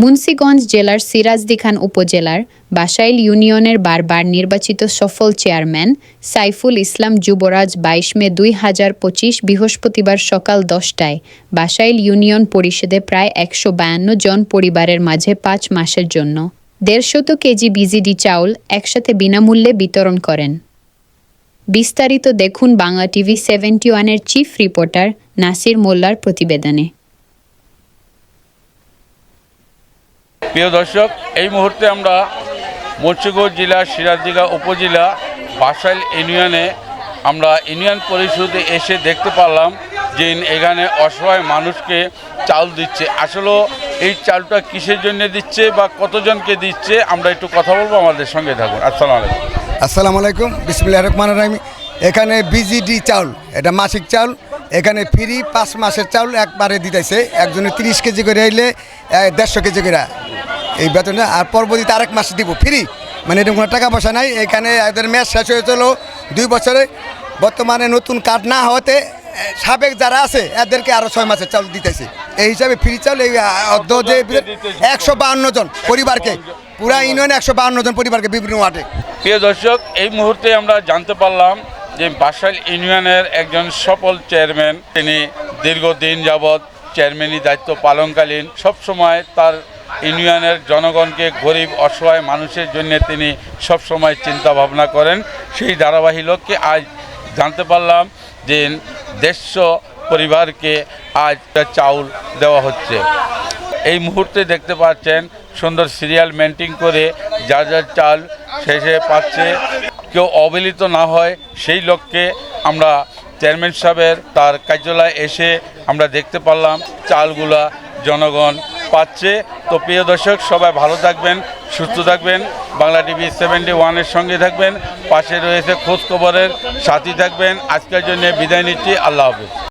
মুন্সীগঞ্জ জেলার সিরাজদিখান উপজেলার বাসাইল ইউনিয়নের বারবার নির্বাচিত সফল চেয়ারম্যান সাইফুল ইসলাম যুবরাজ বাইশ মে দুই হাজার পঁচিশ বৃহস্পতিবার সকাল দশটায় বাসাইল ইউনিয়ন পরিষদে প্রায় একশো বায়ান্ন জন পরিবারের মাঝে পাঁচ মাসের জন্য দেড়শত কেজি বিজিডি চাউল একসাথে বিনামূল্যে বিতরণ করেন। বিস্তারিত দেখুন বাংলা টিভি সেভেন্টি ওয়ানের চিফ রিপোর্টার নাসির মোল্লার প্রতিবেদনে। প্রিয় দর্শক, এই মুহূর্তে আমরা মুন্সিগঞ্জ জেলা সিরাজদিঘা উপজেলা, বাসাইল ইউনিয়নে আমরা ইউনিয়ন পরিষদে এসে দেখতে পারলাম যে এখানে অসহায় মানুষকে চাল দিচ্ছে। আসলে এই চালটা কিসের জন্য দিচ্ছে বা কতজনকে দিচ্ছে, আমরা একটু কথা বলব, আমাদের সঙ্গে থাকুন। আসসালামু আলাইকুম। আসসালামু আলাইকুম। বিসমিল্লাহ রহমান রাহিম। এখানে বিজিডি চাউল এটা মাসিক চাউল এখানে ফ্রি পাঁচ মাসের চাউল একবারে দিতেছে। একজনে তিরিশ কেজি করে আইলে দেড়শো কেজি করে। এই বেতনটা আর পরবর্তীতে আরেক মাস দিব ফ্রি মানে এরকম কোনো টাকা পয়সা নাই। এখানে এদের ম্যাচ শেষ হয়েছিল দুই বছরে। বর্তমানে নতুন কার্ড না হওয়াতে সাবেক যারা আছে, এদেরকে আরও ছয় মাসের চাউল দিতেছে। এই হিসাবে ফ্রি চাউল, এই অর্ধ যে একশো বাহান্ন জন পরিবারকে, পুরা ইউনিয়নে একশো বাহান্ন জন পরিবারকে বিভিন্ন ওয়ার্ডে। প্রিয় দর্শক, এই মুহূর্তে আমরা জানতে পারলাম যে বাসাইল ইউনিয়নের একজন সফল চেয়ারম্যান, তিনি দীর্ঘদিন যাবৎ চেয়ারম্যানি দায়িত্ব পালনকালীন, সবসময় তার ইউনিয়নের জনগণকে গরিব, অসহায় মানুষের জন্য তিনি সবসময় চিন্তা ভাবনা করেন। সেই ধারাবাহিক ধারাবাহিককে আজ জানতে পারলাম যে দেড়শো পরিবারকে আজ চাউল দেওয়া হচ্ছে। এই মুহূর্তে দেখতে পাচ্ছেন সুন্দর সিরিয়াল মেনটেন করে যা যা চাল শেষে পাচ্ছে। কেউ অবহেলিত না হয়, সেই লক্ষ্যে আমরা চেয়ারম্যান সাহেবের তার কার্যালয়ে এসে আমরা দেখতে পারলাম চালগুলা জনগণ পাচ্ছে। তো প্রিয় দর্শক, সবাই ভালো থাকবেন, সুস্থ থাকবেন। বাংলা টিভি সেভেন্টি ওয়ানের সঙ্গে থাকবেন। পাশে রয়েছে খোঁজ খবরের সাথী থাকবেন। আজকের জন্য বিদায় নিচ্ছি। আল্লাহ হাফিজ।